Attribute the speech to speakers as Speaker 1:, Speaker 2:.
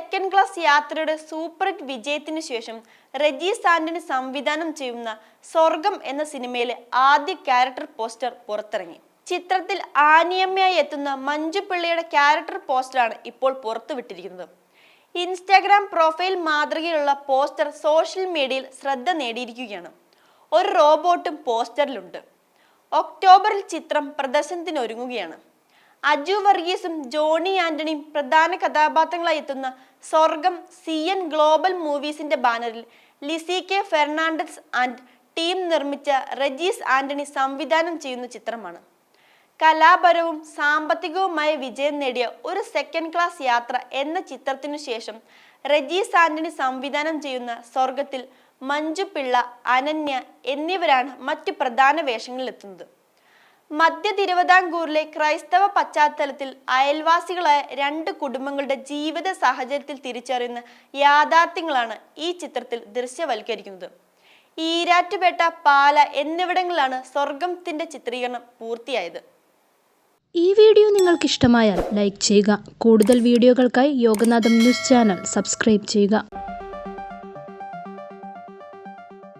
Speaker 1: Second class യാത്രയുടെ super hit വിജയത്തിനു ശേഷം റെജി സാൻഡിന് സംവിധാനം ചെയ്യുന്ന സ്വർഗം എന്ന സിനിമയിലെ ആദ്യ ക്യാരക്ടർ പോസ്റ്റർ പുറത്തിറങ്ങി. ചിത്രത്തിൽ ആനിയമ്മയായി എത്തുന്ന മഞ്ജു പിള്ളയുടെ ക്യാരക്ടർ പോസ്റ്ററാണ് ഇപ്പോൾ പുറത്തുവിട്ടിരിക്കുന്നത്. ഇൻസ്റ്റാഗ്രാം പ്രൊഫൈൽ മാതൃകയിലുള്ള പോസ്റ്റർ സോഷ്യൽ മീഡിയയിൽ ശ്രദ്ധ നേടിയിരിക്കുകയാണ്. ഒരു റോബോട്ടും പോസ്റ്ററിലുണ്ട് ഒക്ടോബറിൽ ചിത്രം പ്രദർശനത്തിനൊരുങ്ങുകയാണ്. അജു വർഗീസും ജോണി ആന്റണിയും പ്രധാന കഥാപാത്രങ്ങളായി എത്തുന്ന സ്വർഗം സി എൻ ഗ്ലോബൽ മൂവീസിന്റെ ബാനറിൽ Lissy K Fernandez and team നിർമ്മിച്ച റജീസ് ആന്റണി സംവിധാനം ചെയ്യുന്ന ചിത്രമാണ്. കലാപരവും സാമ്പത്തികവുമായ വിജയം നേടിയ ഒരു സെക്കൻഡ് ക്ലാസ് യാത്ര എന്ന ചിത്രത്തിനു ശേഷം റജീസ് ആന്റണി സംവിധാനം ചെയ്യുന്ന സ്വർഗത്തിൽ മഞ്ജു പിള്ള അനന്യ എന്നിവരാണ് മറ്റു പ്രധാന വേഷങ്ങളിലെത്തുന്നത്. മധ്യ തിരുവിതാംകൂറിലെ ക്രൈസ്തവ പശ്ചാത്തലത്തിൽ അയൽവാസികളായ രണ്ട് കുടുംബങ്ങളുടെ ജീവിത സാഹചര്യത്തിൽ തിരിച്ചറിയുന്ന യാഥാർത്ഥ്യങ്ങളാണ് ഈ ചിത്രത്തിൽ ദൃശ്യവൽക്കരിക്കുന്നത്. ഈരാറ്റുപേട്ട പാല എന്നിവിടങ്ങളിലാണ് സ്വർഗത്തിന്റെ ചിത്രീകരണം പൂർത്തിയായത്.
Speaker 2: ഈ വീഡിയോ നിങ്ങൾക്ക് ഇഷ്ടമായാൽ ലൈക്ക് ചെയ്യുക. കൂടുതൽ വീഡിയോകൾക്കായി യോഗനാഥം ന്യൂസ് ചാനൽ സബ്സ്ക്രൈബ് ചെയ്യുക.